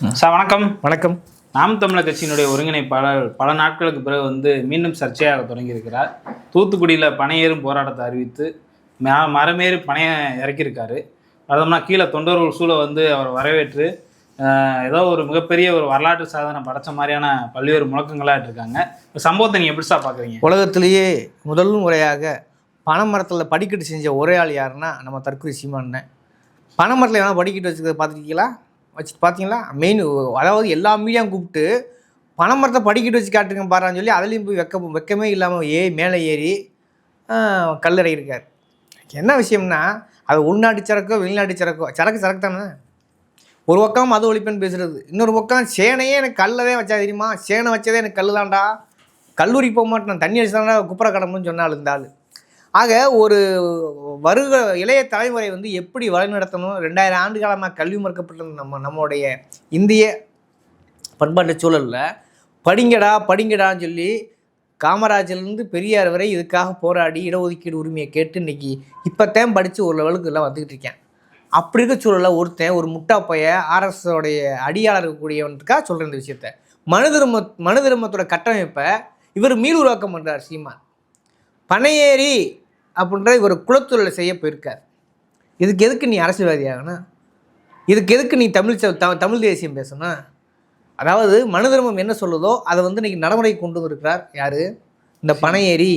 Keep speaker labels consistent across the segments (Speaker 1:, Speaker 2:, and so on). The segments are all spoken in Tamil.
Speaker 1: சார் வணக்கம்.
Speaker 2: வணக்கம்.
Speaker 1: நாம் தமிழர் கட்சியினுடைய ஒருங்கிணைப்பாளர் பல நாட்களுக்கு பிறகு வந்து மீண்டும் சர்ச்சையாக தொடங்கியிருக்கிறார். தூத்துக்குடியில் பனையேறும் போராட்டத்தை அறிவித்து மரமேறி பனைய இறக்கியிருக்காரு. அதோம்னா கீழே தொண்டர்கள் சூழ வந்து அவர் வரவேற்று ஏதோ ஒரு மிகப்பெரிய ஒரு வரலாற்று சாதனை படைச்ச மாதிரியான பல்வேறு முழக்கங்களாக இருக்காங்க சம்பவத்தை நீங்கள் எப்படி சார் பார்க்குறீங்க?
Speaker 2: உலகத்திலேயே முதல் முறையாக பனைமரத்தில் படிக்கட்டு செஞ்ச ஒரே ஆள் யாருன்னா நம்ம தற்கொலை சீமானேன் பனைமரத்தில் எவனா படிக்கட்டு வச்சுக்கிறத பார்த்துருக்கீங்களா? வச்சு பார்த்தீங்களா மெயின் அதாவது எல்லா மீடியாவும் கூப்பிட்டு பனைமரத்தை படிக்கிட்டு வச்சு காட்டுங்க பாருன்னு சொல்லி அதுலேயும் போய் வெக்க வெக்கமே இல்லாமல் ஏ மேலே ஏறி கல்லறை இருக்கார் என்ன விஷயம்னா அது உள்நாட்டு சரக்கோ வெளிநாட்டு சரக்கோ சரக்கு சரக்கு தானே ஒரு பக்கம் மது ஒழிப்புன்னு பேசுகிறது இன்னொரு பக்கம் சேனையே எனக்கு கல்லவே வச்சா தெரியுமா? சேனை வச்சதே எனக்கு கல்லு தான்டா கல்லூரி போக மாட்டேன் தண்ணி அடிச்சு தான்டா குப்புற கடமுன்னு சொன்னால் இந்த ஆக ஒரு வருக இளைய தலைமுறை வந்து எப்படி வழிநடத்தணும்? ரெண்டாயிரம் ஆண்டு காலமாக கல்வி மறுக்கப்பட்ட நம்ம நம்மளுடைய இந்திய பண்பாட்டு சூழலில். படிங்கடா படிங்கடான்னு சொல்லி காமராஜர்லேருந்து பெரியார் வரை இதுக்காக போராடி இடஒதுக்கீடு உரிமையை கேட்டு இன்னைக்கு இப்போத்தான் படித்து ஒரு லெவலுக்கு எல்லாம் வந்துக்கிட்டு இருக்கேன். அப்படி இருக்க சூழலில் ஒருத்தன் ஒரு முட்டா பைய ஆர்எஸோடைய அடியாளர் இருக்கக்கூடியவனுக்காக சொல்கிறேன் இந்த விஷயத்த. மனு திரும்ப மனு திரும்பத்தோட கட்டமைப்பை இவர் மீள் உருவாக்கம் பண்ணுறார் சீமான். பனையேறி அப்படின்ற ஒரு குலத்தொழிலை செய்ய போயிருக்கார். இதுக்கு எதுக்கு நீ அரசியல்வாதி ஆகணும் இதுக்கு எதுக்கு நீ தமிழ் ச- த- தமிழ் தேசியம் பேசணும் அதாவது மனு தர்மம் என்ன சொல்லுதோ அதை வந்து இன்னைக்கு நடைமுறைக்கு கொண்டு வந்திருக்கிறார் யார்? இந்த பனையேறி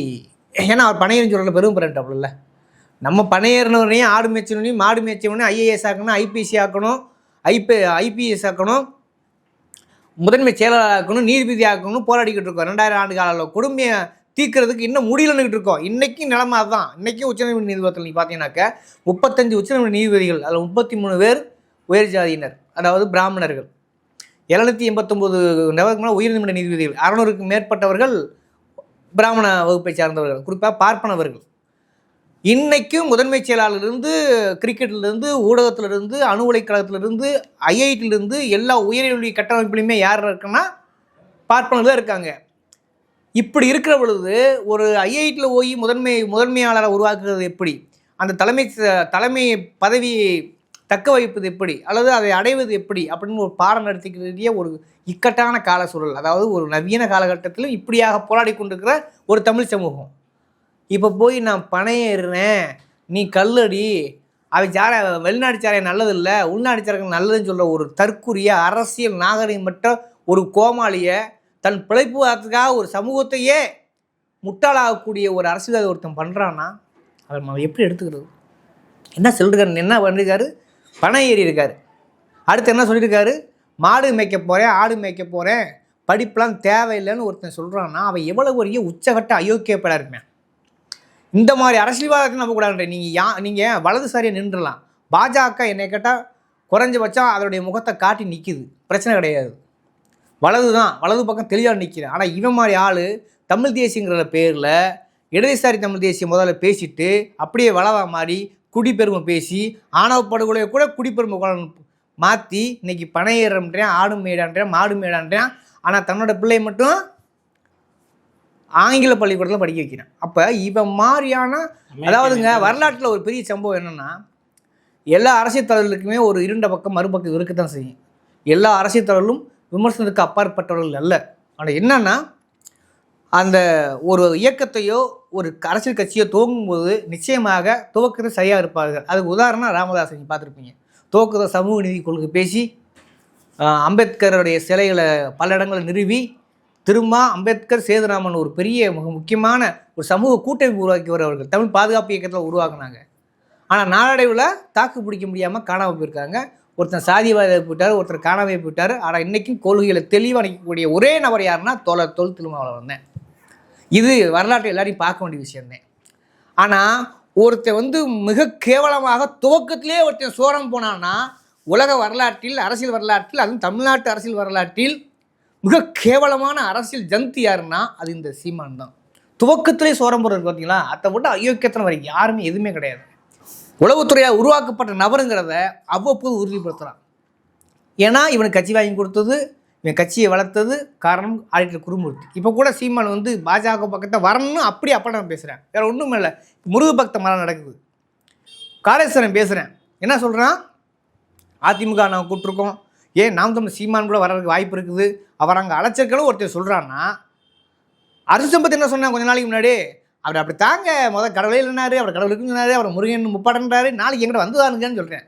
Speaker 2: ஏன்னா அவர் பனையேறி சொல்கிற பெரும் பிறன்ட்டாப்புல நம்ம பனையேறினவனையும் ஆடு மேய்ச்சவனையும் மாடு மேய்ச்சவனையும் ஐஏஎஸ் ஆக்கணும் ஐபிசி ஆக்கணும் ஐபி ஐபிஎஸ் ஆக்கணும் முதன்மை செயலாளர் ஆக்கணும் நீதிபதி ஆக்கணும் போராடிக்கிட்டு இருக்கோம். ரெண்டாயிரம் ஆண்டு கால கொடுமையை தீர்க்கறதுக்கு இன்னும் முடியலன்னுட்டு இருக்கோம். இன்றைக்கும் நிலைமை அதுதான். இன்னைக்கும் உச்சநீதிமன்ற நீதிபதிகள் நீ பார்த்தீங்கன்னாக்க முப்பத்தஞ்சு உச்சநீதிமன்ற நீதிபதிகள் அதில் முப்பத்தி மூணு பேர் உயர் ஜாதியினர் அதாவது பிராமணர்கள். எழுநூற்றி எண்பத்தொம்போது நபருக்கு உயர்நீதிமன்ற நீதிபதிகள். அறநூறுக்கு மேற்பட்டவர்கள் பிராமண வகுப்பை சார்ந்தவர்கள். குறிப்பாக பார்ப்பனவர்கள். இன்றைக்கும் முதன்மை செயலாளர்லேருந்து கிரிக்கெட்லேருந்து ஊடகத்திலிருந்து அணு உலைக்கழகத்திலிருந்து ஐஐடியிலிருந்து எல்லா உயர்கல்வி கட்டமைப்புலையுமே யார் இருக்குன்னா பார்ப்பனர்கள் தான் இருக்காங்க. இப்படி இருக்கிற பொழுது ஒரு ஐஐடியில் போய் முதன்மை முதன்மையாளரை உருவாக்குறது எப்படி? அந்த தலைமை தலைமை பதவியை தக்க வைப்பது எப்படி? அல்லது அதை அடைவது எப்படி? அப்படின்னு ஒரு பாடம் நடத்திக்கிற ஒரு இக்கட்டான கால சூழல் அதாவது ஒரு நவீன காலகட்டத்திலும் இப்படியாக போராடி கொண்டிருக்கிற ஒரு தமிழ் சமூகம். இப்போ போய் நான் பணையேறுறேன் நீ கல்லடி. அவை சார வெளிநாட்டு சாரை நல்லது இல்லை உள்நாட்டு சாராயம் நல்லதுன்னு சொல்கிற ஒரு தற்குரிய அரசியல் நாகரிகமற்ற ஒரு கோமாளியை தன் பிழைப்பு வரத்துக்காக ஒரு சமூகத்தையே முட்டாளாகக்கூடிய ஒரு அரசியல் ஒருத்தன் பண்ணுறான்னா அதை நம்ம எப்படி எடுத்துக்கிறது? என்ன சொல்லிருக்காரு என்ன பண்ணிருக்காரு? பணம் ஏறி இருக்காரு. அடுத்து என்ன சொல்லியிருக்காரு மாடு மேய்க்க போகிறேன் ஆடு மேய்க்க போகிறேன் படிப்பெலாம் தேவையில்லைன்னு ஒருத்தன் சொல்கிறான்னா அவன் எவ்வளோ பெரிய உச்சகட்ட அயோக்கியப்படாருமே. இருப்பேன் இந்த மாதிரி அரசியல்வாதத்தை நம்ப கூடாது நீங்கள் யா நீங்கள் வலதுசாரியை நின்றுலாம். பாஜக என்னை கேட்டால் குறைஞ்சபட்சம் அதனுடைய முகத்தை காட்டி நிற்கிது பிரச்சனை கிடையாது. வலது தான் வலது பக்கம் தெளிவாக நிற்கிறேன் ஆனால் இவன் மாதிரி ஆள் தமிழ் தேசியங்கிற பேரில் இடதுசாரி தமிழ் தேசியம் முதல்ல பேசிட்டு அப்படியே வளவா மாறி குடிப்பெருமை பேசி ஆணவ படுகொலையை கூட குடிப்பெருமை மாற்றி இன்னைக்கு பனையேறன்றேன் ஆடு மேடான்றேன் மாடு மேடான்றேன். ஆனால் தன்னோட பிள்ளை மட்டும் ஆங்கில பள்ளிக்கூடத்தில் படிக்க வைக்கிறான். அப்போ இவன் மாதிரியான அதாவதுங்க வரலாற்றில் ஒரு பெரிய சம்பவம் என்னென்னா எல்லா அரசியல் தலைவர்களுக்குமே ஒரு இருண்ட பக்கம் மறுபக்கம் இருக்க தான் செய்யும். எல்லா அரசியல் தலைவர்களும் விமர்சனத்துக்கு அப்பாற்பட்டவர்கள் அல்ல. ஆனால் என்னன்னா அந்த ஒரு இயக்கத்தையோ ஒரு அரசியல் கட்சியோ துவங்கும்போது நிச்சயமாக துவக்கிறது சரியாக இருப்பார்கள். அதுக்கு உதாரணம் ராமதாஸ் நீங்கள் பார்த்துருப்பீங்க. துவக்கத்தை சமூக நீதி கொள்கை பேசி அம்பேத்கருடைய சிலைகளை பல இடங்களில் நிறுவி திரும்ப அம்பேத்கர் சேதுராமன் ஒரு பெரிய மிக முக்கியமான ஒரு சமூக கூட்டமைப்பு உருவாக்கி வரவர்கள் தமிழ் பாதுகாப்பு இயக்கத்தில் உருவாக்குனாங்க. ஆனால் நாளடைவில் தாக்கு பிடிக்க முடியாமல் காணாமல் போயிருக்காங்க. ஒருத்தன் சாதிவாதியை போயிட்டார் ஒருத்தர் காணாமல் போயிட்டார். ஆனால் இன்றைக்கும் கொள்கைகளை தெளிவாக நிற்கக்கூடிய ஒரே நபர் யாருன்னா தோழர் தொல் திருமாவளவன் தான். இது வரலாற்றை எல்லாரையும் பார்க்க வேண்டிய விஷயந்தேன் ஆனால் ஒருத்தன் வந்து மிக கேவலமாக துவக்கத்திலே ஒருத்தன் சோரம் போனான்னா உலக வரலாற்றில் அரசியல் வரலாற்றில் அதுவும் தமிழ்நாட்டு அரசியல் வரலாற்றில் மிக கேவலமான அரசியல் ஜந்தி யாருன்னா அது இந்த சீமான் தான். துவக்கத்திலே சோரம் போடுறது பார்த்தீங்களா அதை விட அயோக்கியத்தனம் வரை யாருமே எதுவுமே கிடையாது. உளவுத்துறையாக உருவாக்கப்பட்ட நபருங்கிறத அவ்வப்போது உறுதிப்படுத்துகிறான் ஏன்னா இவனுக்கு கட்சி வாங்கி கொடுத்தது இவன் கட்சியை வளர்த்தது காரணம் ஆடிட்டர் குருமூர்த்தி. இப்போ கூட சீமான் வந்து பாஜக பக்கத்தை வரணும்னு அப்படி அப்போ நான் பேசுகிறேன் வேறு ஒன்றும் இல்லை. முருகு பக்த மரம் நடக்குது. காளேஸ்வரன் பேசுகிறேன் என்ன சொல்கிறான் அதிமுக நாங்கள் கூப்பிட்ருக்கோம் ஏன் நாம் தமிழ் சீமான் கூட வர்றதுக்கு வாய்ப்பு இருக்குது. அவர் அங்கே அழைச்சிருக்கலும் ஒருத்தர் சொல்கிறான்னா அரசு என்ன சொன்னான் கொஞ்ச நாளைக்கு முன்னாடி அவர் அப்படி தாங்க முதல் கடவுளே இல்லைனாரு அவர் கடவுள் இருக்குன்னாரு அவர் முருகன் முப்பாடன்றாரு நாளைக்கு எங்கிட்ட வந்துதானுங்கன்னு சொல்கிறேன்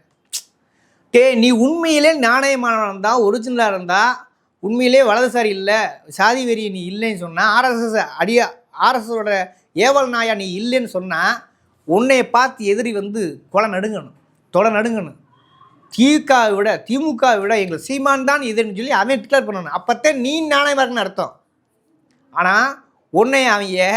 Speaker 2: டே நீ உண்மையிலே நாணயமானவன் இருந்தால் ஒரிஜினலாக இருந்தால் உண்மையிலே வலதுசாரி இல்லை சாதி வெறி நீ இல்லைன்னு சொன்னால் ஆர்எஸ்எஸ் அடியா ஆர்எஸ்எஸோட ஏவல் நாயா நீ இல்லைன்னு சொன்னால் உன்னைய பார்த்து எதிரி வந்து கொலை நடுங்கணும் தொலை நடுங்கணும். திமுகவை விட திமுகவை விட எங்கள் சீமான் தான் எதிரின்னு சொல்லி அவன் டிக்ளேர் பண்ணணும். அப்போத்தே நீ நாணயமாக இருக்குன்னு அர்த்தம். ஆனால் உன்னை அவங்க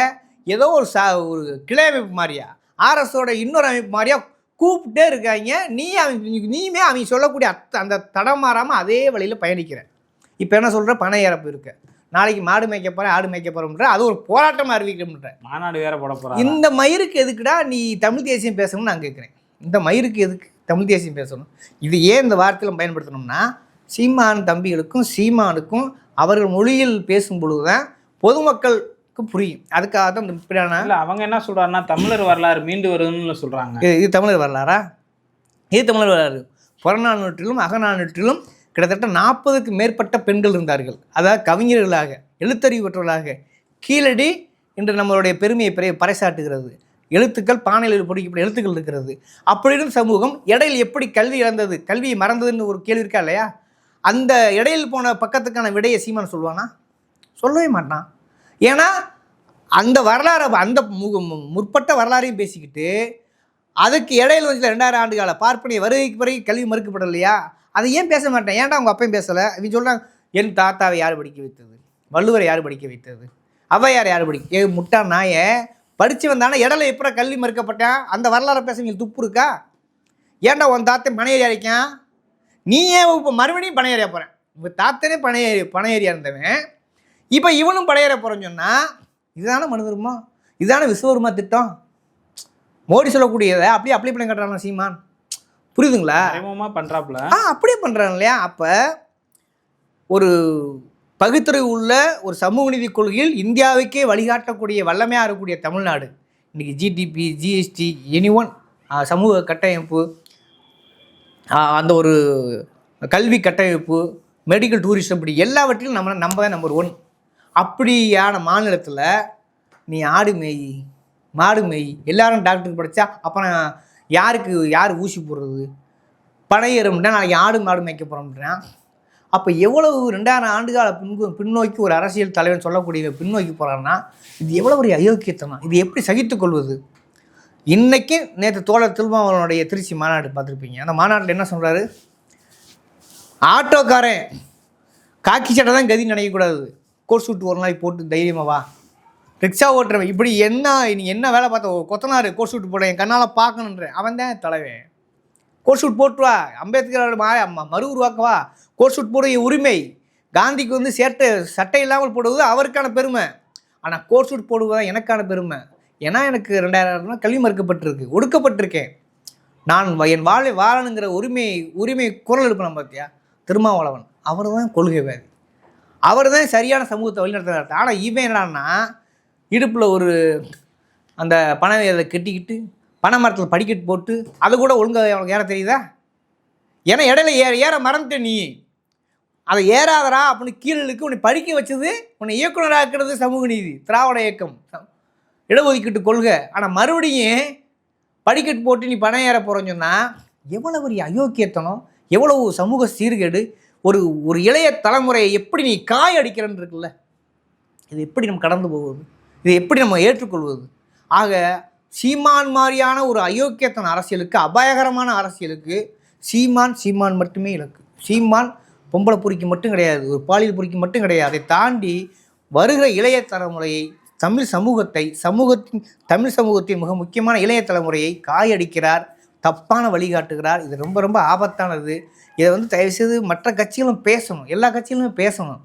Speaker 2: ஏதோ ஒரு சா ஒரு கிளை அமைப்பு மாதிரியா? ஆர்எஸோட இன்னொரு அமைப்பு மாதிரியா? கூப்பிட்டே இருக்காங்க. நீ அவங்க நீயுமே அவங்க சொல்லக்கூடிய அத்த அந்த தடம் மாறாமல் அதே வழியில் பயணிக்கிற. இப்போ என்ன சொல்கிற பண இறப்பு இருக்கு. நாளைக்கு மாடு மேய்க்க போகிறேன் ஆடு மேய்க்க போகிறோம்ன்ற அது ஒரு போராட்டமாக அறிவிக்கணுன்ற
Speaker 1: மாநாடு வேற போட போறாங்க
Speaker 2: இந்த மயிருக்கு எதுக்குடா நீ தமிழ் தேசியம் பேசணும்னு நான் கேட்குறேன் இந்த மயிருக்கு எதுக்கு தமிழ் தேசியம் பேசணும்? இது ஏன் இந்த வார்த்தையில் பயன்படுத்தணும்னா சீமான் தம்பிகளுக்கும் சீமானுக்கும் அவர்கள் மொழியில் பேசும் பொழுது தான் பொதுமக்களுக்கு புரியும். அதுக்காக தான் இந்த இப்படியான
Speaker 1: இல்ல அவங்க என்ன சொல்றாருன்னா தமிழர் வரலாறு மீண்டு வருதுன்னு சொல்றாங்க.
Speaker 2: இது தமிழர் வரலாறா? இது தமிழர் வரலாறு. புறநானூற்றிலும் அகநானூற்றிலும் கிட்டத்தட்ட நாற்பதுக்கு மேற்பட்ட பெண்கள் இருந்தார்கள். அதாவது கவிஞர்களாக எழுத்தறிவு பெற்றவர்களாக கீழடி இன்று நம்மளுடைய பெருமையை பெரிய பறைசாட்டுகிறது. எழுத்துக்கள் பானையில் பொடிக்கப்பட்ட எழுத்துக்கள் இருக்கிறது. அப்படி இருந்த சமூகம் இடையில் எப்படி கல்வி இழந்தது? கல்வியை மறந்ததுன்னு ஒரு கேள்வி இருக்கா இல்லையா? அந்த இடையில் போன பக்கத்துக்கான விடையை சீமான் சொல்லுவானா? சொல்லவே மாட்டான். ஏன்னா அந்த வரலாறு அந்த மு- முற்பட்ட வரலாறையும் பேசிக்கிட்டு அதுக்கு இடையில வந்து ரெண்டாயிரம் ஆண்டு கால பார்ப்பனிய வருகைக்கு பிறகு கல்வி மறுக்கப்படலையா? அதை ஏன் பேச மாட்டேன்? ஏன்டா அவங்க அப்பையும் பேசலை? இவங்க சொல்கிறாங்க என் தாத்தாவை யார் படிக்க வைத்தது? வள்ளுவரை யார் படிக்க வைத்தது? அவ்வையார் யார் படிக்க ஏ முட்டா நாயை படித்து வந்தானே இடையில எப்போ கல்வி மறுக்கப்பட்டேன்? அந்த வரலாறை பேச துப்பு இருக்கா? ஏன்டா உன் தாத்தை பனையேறி அடிக்கான் நீ ஏன் இப்போ மறுபடியும் பனையேறியா போகிறேன் உங்கள் தாத்தனே பனையேறி பனையேறியா இருந்தவன்? இப்போ இவனும் படையேற போகிறேன்னு சொன்னால் இதுதானே மனிதருமா இதுதானே விஸ்வருமா திட்டம்? மோடி சொல்லக்கூடியதை அப்படியே அப்ளை பண்ணி கட்டுறாங்க சீமான்? புரியுதுங்களா?
Speaker 1: பண்றாப்புல.
Speaker 2: ஆ அப்படியே பண்ணுறாங்க இல்லையா? அப்போ ஒரு பகுத்தறிவு உள்ள ஒரு சமூக நீதி கொள்கையில் இந்தியாவுக்கே வழிகாட்டக்கூடிய வல்லமையாக இருக்கக்கூடிய தமிழ்நாடு. இன்றைக்கி ஜிடிபி ஜிஎஸ்டி எனி ஒன் சமூக கட்டமைப்பு அந்த ஒரு கல்வி கட்டமைப்பு மெடிக்கல் டூரிசம் இப்படி எல்லாவற்றிலும் நம்ம நம்ம தான் நம்பர் ஒன் அப்படியான மாநிலத்தில் நீ ஆடு மேய் மாடு மேய் எல்லாரும் டாக்டருக்கு படித்தா அப்புறம் யாருக்கு யார் ஊசி போடுறது? பனையேறும்னா நாளைக்கு ஆடு மாடு மேய்க்க போகிறோம்ன்றான் அப்போ எவ்வளவு ரெண்டாயிரம் ஆண்டுகால பின்பு பின்னோக்கி ஒரு அரசியல் தலைவன் சொல்லக்கூடிய பின்னோக்கி போகிறான்னா இது எவ்வளோ ஒரு அயோக்கியத்தனம்? இது எப்படி சகித்துக் கொள்வது? நேற்று தோழர் திருமாவளவனுடைய திருச்சி மாநாடு பார்த்துருப்பீங்க. அந்த மாநாட்டில் என்ன சொல்கிறாரு ஆட்டோக்காரன் காக்கி சட்டை தான் கதி நினைக்கக்கூடாது கோட் சூட் ஒரு நாளைக்கு போட்டு தைரியமாக வா. ரிக்ஷா ஓட்டுறவன் இப்படி என்ன நீ என்ன வேலை பார்த்த? கொத்தனார் கோட் சூட் போட என் கண்ணால் பார்க்கணுன்ற. அவன் தான் தலைவன். கோட் சூட் போட்டு வா. அம்பேத்கரோட மா அம்மா மறு உருவாக்கவா கோட் சூட் போடுற உரிமை. காந்திக்கு வந்து சேட்டை சட்டை இல்லாமல் போடுவது அவருக்கான பெருமை. ஆனால் கோட் சூட் போடுவது எனக்கான பெருமை. ஏன்னா எனக்கு ரெண்டாயிரம் கல்வி மறுக்கப்பட்டிருக்கு ஒடுக்கப்பட்டிருக்கேன். நான் என் வாழை வாழணுங்கிற உரிமை உரிமை குரல் எடுப்பேன் பார்த்தியா திருமாவளவன் அவர் தான் கொள்கை வேறு அவர் தான் சரியான சமூகத்தை வழிநடத்துறாரு. ஆனால் இவன் என்னன்னா இடுப்பில் ஒரு அந்த பனை இதை கட்டிக்கிட்டு பனை மரத்தில் படிக்கட்டு போட்டு அது கூட ஒழுங்காக அவனுக்கு ஏற தெரியுதா? ஏன்னா இடையில ஏற ஏற மறந்துட்ட நீ. அதை ஏறாதரா அப்படின்னு கீழலுக்கு உன்னை படிக்க வச்சது உன்னை இயக்குனராக்குறது சமூக நீதி திராவிட இயக்கம். இடஒதுக்கீட்டு கொள்கை. ஆனால் மறுபடியும் படிக்கட்டு போட்டு நீ பணம் ஏற போகிறேன்னு சொன்னால் எவ்வளோ பெரிய அயோக்கியத்தனம் எவ்வளவு சமூக சீர்கேடு ஒரு ஒரு இளைய தலைமுறையை எப்படி நீ காய் அடிக்கிறன்னு இருக்குல்ல இது எப்படி நம்ம கடந்து போவது? இதை எப்படி நம்ம ஏற்றுக்கொள்வது? ஆக சீமான் மாதிரியான ஒரு அயோக்கியத்தன அரசியலுக்கு அபாயகரமான அரசியலுக்கு சீமான் சீமான் மட்டுமே இலக்கு. சீமான் பொம்பளை பொறிக்கு மட்டும் கிடையாது ஒரு பாலியல் பொறிக்கு மட்டும் கிடையாது. அதை தாண்டி வருகிற இளைய தலைமுறையை தமிழ் சமூகத்தை சமூகத்தின் தமிழ் சமூகத்தின் மிக முக்கியமான இளைய தலைமுறையை காயடிக்கிறார் தப்பான வழிகாட்டுகிறார். இது ரொம்ப ரொம்ப ஆபத்தானது. இதை வந்து தயவுசெய்து மற்ற கட்சிகளும் பேசணும். எல்லா கட்சிகளுமே பேசணும்.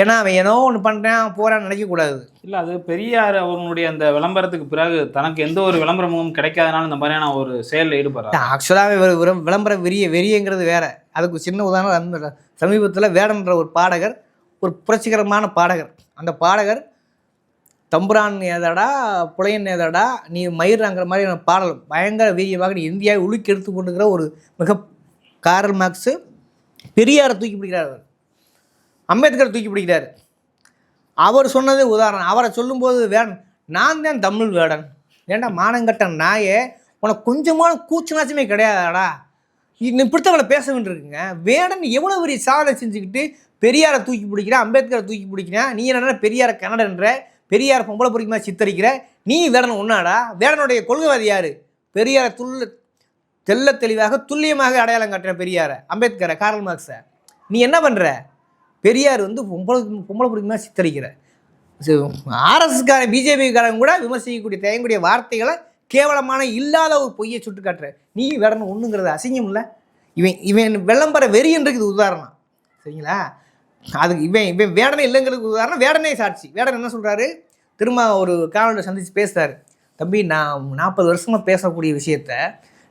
Speaker 2: ஏன்னா அவன் ஏதோ ஒன்று பண்ணுறான் போகிறான்னு நினைக்கக்கூடாது.
Speaker 1: இல்ல அது பெரியார் அவங்களுடைய அந்த விளம்பரத்துக்கு பிறகு தனக்கு எந்த ஒரு விளம்பரமும் கிடைக்காதனால இந்த மாதிரியான ஒரு செயலில் ஈடுபடுறாரு.
Speaker 2: ஆக்சுவலாகவே விளம்பர வெறிய வெறியங்கிறது வேற. அதுக்கு சின்ன உதாரணம் அந்த சமீபத்தில் வேடன்ற ஒரு பாடகர் ஒரு புரட்சிகரமான பாடகர். அந்த பாடகர் தம்புரான் ஏதாடா புலையன் ஏதாடா நீ மயிராங்கிற மாதிரியான பாடல் பயங்கர வீரியமாக நீ இந்தியாவை உலுக்கி எடுத்து கொண்டுக்கிற ஒரு மிக காரல் மார்க்ஸு பெரியாரை தூக்கி பிடிக்கிறார் அவர். அம்பேத்கர் தூக்கி பிடிக்கிறார். அவர் சொன்னது உதாரணம். அவரை சொல்லும்போது வேன் நான் தான் தமிழ் வேடன். ஏன்டா மானங்கட்ட நாயே உனக்கு கொஞ்சமான கூச்சநாச்சமே கிடையாதாடா. இன்னும் இப்படித்தவளை பேச வேண்டியிருக்குங்க. வேடன் எவ்வளோ பெரிய சாதனை செஞ்சுக்கிட்டு பெரியாரை தூக்கி பிடிக்கிறேன் அம்பேத்கரை தூக்கி பிடிக்கிறேன் நீ என்ன பெரியாரை கன்னடன்ற பெரியார் பொம்பளை பிடிக்குமா சித்தரிக்கிற நீ வேடன் ஒன்றாடா வேடனுடைய கொள்கைவாதி யார்? பெரியாரை துள்ள தெல்ல தெளிவாக துல்லியமாக அடையாளம் காட்டுற பெரியாரை அம்பேத்கரை கார்ல் மார்க்ஸை நீ என்ன பண்ணுற பெரியார் வந்து பொம்பளை பொம்பளை பிடிக்குமா சித்தரிக்கிற ஆர்எஸ்காரன் பிஜேபிக்காரன் கூட விமர்சிக்கக்கூடிய தயங்கக்கூடிய வார்த்தைகளை கேவலமான இல்லாத ஒரு பொய்யை சுட்டு காட்டுற நீ வேடணும் ஒன்றுங்கிறது அசிங்கம் இல்லை. இவன் இவன் விளம்பர வெறின்றது இது உதாரணம். சரிங்களா? அதுக்கு இவன் இவன் வேடனே இல்லைங்கிறதுக்கு உதாரணம் வேடனே சாட்சி. வேடன் என்ன சொல்கிறாரு திரும்ப ஒரு காவலரை சந்தித்து பேசுகிறாரு தம்பி நான் நாற்பது வருஷமாக பேசக்கூடிய விஷயத்த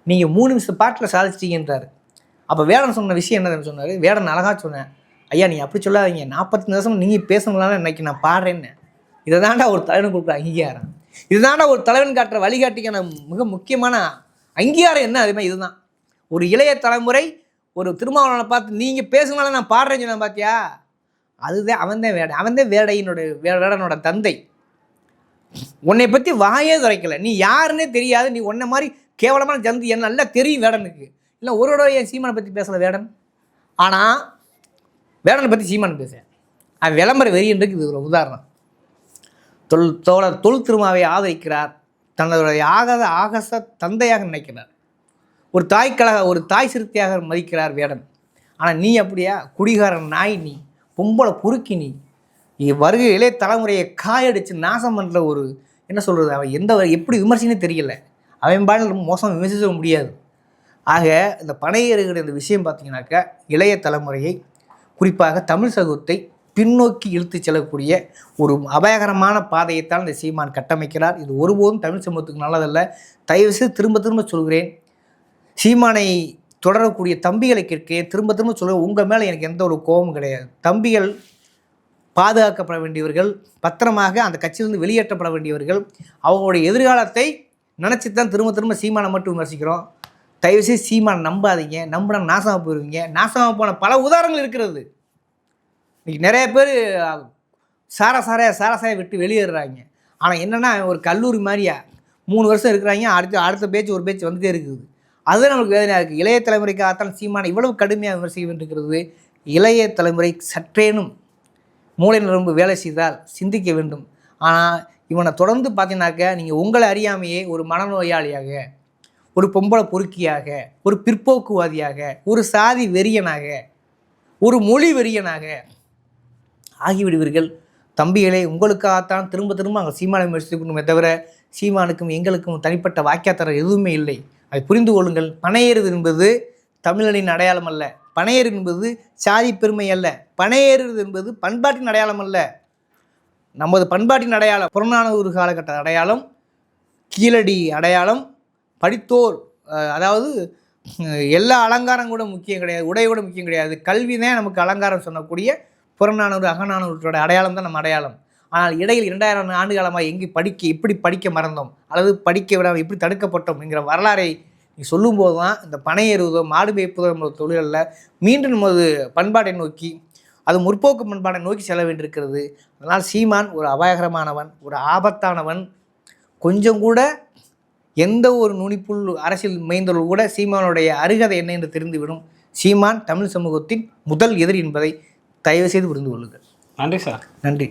Speaker 2: நீங்கள் மூணு நிமிஷம் பாட்டில் சாதிச்சிட்டீங்கன்றாரு. அப்போ வேடன் சொன்ன விஷயம் என்னதுன்னு சொன்னார்? வேடன் அழகா சொன்னேன். ஐயா நீ அப்படி சொல்லாதீங்க. நாற்பத்தஞ்சு வருஷம் நீங்கள் பேசணும்னால இன்னைக்கு நான் பாடுறேன்னு. இதை தாண்டா ஒரு தலைவன் கொடுக்குற அங்கீகாரம். இதுதாண்டா ஒரு தலைவன் காட்டுற வழிகாட்டிக்கான மிக முக்கியமான அங்கீகாரம் என்ன அதுமாதிரி இதுதான். ஒரு இளைய தலைமுறை ஒரு திருமாவளவனை பார்த்து நீங்கள் பேசுனால நான் பாடுறேன்னு சொன்னேன் பார்த்தியா அதுதான் அவன் தான் வேடை. அவன் தான் வேடையினுடைய வே- வேடனோட தந்தை. உன்னை பற்றி வாயே துறைக்கல. நீ யாருன்னே தெரியாது. நீ உன்னை மாதிரி கேவலமான ஜந்து என்ன நல்லா தெரியும் வேடனுக்கு. இல்லை ஒரு தடவை என் சீமானை பற்றி பேசலை வேடன்? ஆனால் வேடனை பற்றி சீமான் பேசுகிறேன் அவன் விளம்பர வெறியன்றைக்கு இது ஒரு உதாரணம். தொல் தோழர் தொல் திருமாவை ஆதரிக்கிறார். தன்னுடைய ஆகாத ஆகச தந்தையாக நினைக்கிறார். ஒரு தாய் கழக ஒரு தாய் சிறுத்தையாக மதிக்கிறார் வேடன். ஆனால் நீ அப்படியா? குடிகாரன் நாய் நீ பொம்பளை பொறுக்கி நீ. வருகையிலே வருகை இளைய தலைமுறையை காயடிச்சு நாசம் பண்ணுற ஒரு என்ன சொல்கிறது அவன் எந்த வ- எப்படி விமர்சனே தெரியல. அவன் பாடல் ரொம்ப மோசம் விமர்சிக்க முடியாது. ஆக இந்த பனையேறுகிற இந்த விஷயம் பார்த்தீங்கன்னாக்கா இளைய தலைமுறையை குறிப்பாக தமிழ் சமூகத்தை பின்னோக்கி இழுத்து செல்லக்கூடிய ஒரு அபாயகரமான பாதையைத்தான் இந்த சீமான் கட்டமைக்கிறார். இது ஒருபோதும் தமிழ் சமூகத்துக்கு நல்லதல்ல. தயவுசெய்து திரும்ப திரும்ப சொல்கிறேன். சீமானை தொடரக்கூடிய தம்பிகளை கேட்கிறேன் திரும்ப திரும்ப சொல்கிறேன் உங்கள் மேலே எனக்கு எந்த ஒரு கோபமும் கிடையாது. தம்பிகள் பாதுகாக்கப்பட வேண்டியவர்கள் பத்திரமாக அந்த கட்சியிலிருந்து வெளியேற்றப்பட வேண்டியவர்கள் அவங்களுடைய எதிர்காலத்தை நினச்சி தான் திரும்ப திரும்ப சீமானை மட்டும் விமர்சிக்கிறோம். தயவுசெய்து சீமானை நம்பாதீங்க. நம்பினா நாசமாக போயிருவீங்க. நாசமாக போன பல உதாரணங்கள் இருக்கிறது. இன்றைக்கி நிறைய பேர் சாரா சாரையா சார விட்டு வெளியேறுறாங்க. ஆனால் என்னென்னா ஒரு கல்லூரி மாதிரியா மூணு வருஷம் இருக்கிறாங்க. அடுத்த அடுத்த பேச்சு ஒரு பேச்சு வந்துட்டே இருக்குது. அதுதான் நமக்கு வேதனையாக இருக்குது இளைய தலைமுறைக்காகத்தான் சீமானை இவ்வளவு கடுமையாக விமர்சிக்க வேண்டியிருக்கிறது இளைய தலைமுறை சற்றேனும் மூளை நரம்பு வேலை செய்தால் சிந்திக்க வேண்டும். ஆனால் இவனை தொடர்ந்து பார்த்தீங்கன்னாக்க நீங்கள் உங்களை அறியாமையே ஒரு மனநோயாளியாக ஒரு பொம்பளை பொறுக்கியாக ஒரு பிற்போக்குவாதியாக ஒரு சாதி வெறியனாக ஒரு மொழி வெறியனாக ஆகிவிடுவீர்கள். தம்பிகளே உங்களுக்காகத்தான் திரும்ப திரும்ப அங்கே சீமானை விமர்சிக்கணுமே தவிர சீமானுக்கும் எங்களுக்கும் தனிப்பட்ட வாக்கியாத்தரம் எதுவுமே இல்லை. அதை புரிந்து கொள்ளுங்கள். பனையேறுது என்பது தமிழனின் அடையாளம் அல்ல. பனையேறு என்பது சாதி பெருமை அல்ல. பனையேறுது என்பது பண்பாட்டின் அடையாளம் அல்ல. நமது பண்பாட்டின் அடையாளம் புறநானூறு காலகட்ட அடையாளம் கீழடி அடையாளம் படித்தோர் அதாவது எல்லா அலங்காரம் கூட முக்கியம் கிடையாது உடை கூட முக்கியம் கிடையாது. கல்வி தான் நமக்கு அலங்காரம் சொன்னக்கூடிய புறநானூறு அகநானூற்றோட அடையாளம் தான் நம்ம அடையாளம். ஆனால் இடையில் இரண்டாயிரம் ஆண்டு காலமாக எங்கே படிக்க எப்படி படிக்க மறந்தோம்? அல்லது படிக்க விடாமல் எப்படி தடுக்கப்பட்டோம் என்கிற வரலாறை நீ சொல்லும்போது தான் இந்த பனை ஏறுவதோ மாடு மேய்ப்பதோ நம்மளோட தொழிலில் மீண்டும் நமது பண்பாட்டை நோக்கி அது முற்போக்கு பண்பாட்டை நோக்கி செல்ல வேண்டியிருக்கிறது. அதனால் சீமான் ஒரு அபாயகரமானவன் ஒரு ஆபத்தானவன். கொஞ்சம் கூட எந்த ஒரு நுனிப்புள் அரசியல் மேய்ந்தவர்கள் கூட சீமானுடைய அருகதை என்ன என்று தெரிந்துவிடும். சீமான் தமிழ் சமூகத்தின் முதல் எதிரி என்பதை தயவு செய்து புரிந்து கொள்ளுங்கள்.
Speaker 1: நன்றி சார்.
Speaker 2: நன்றி.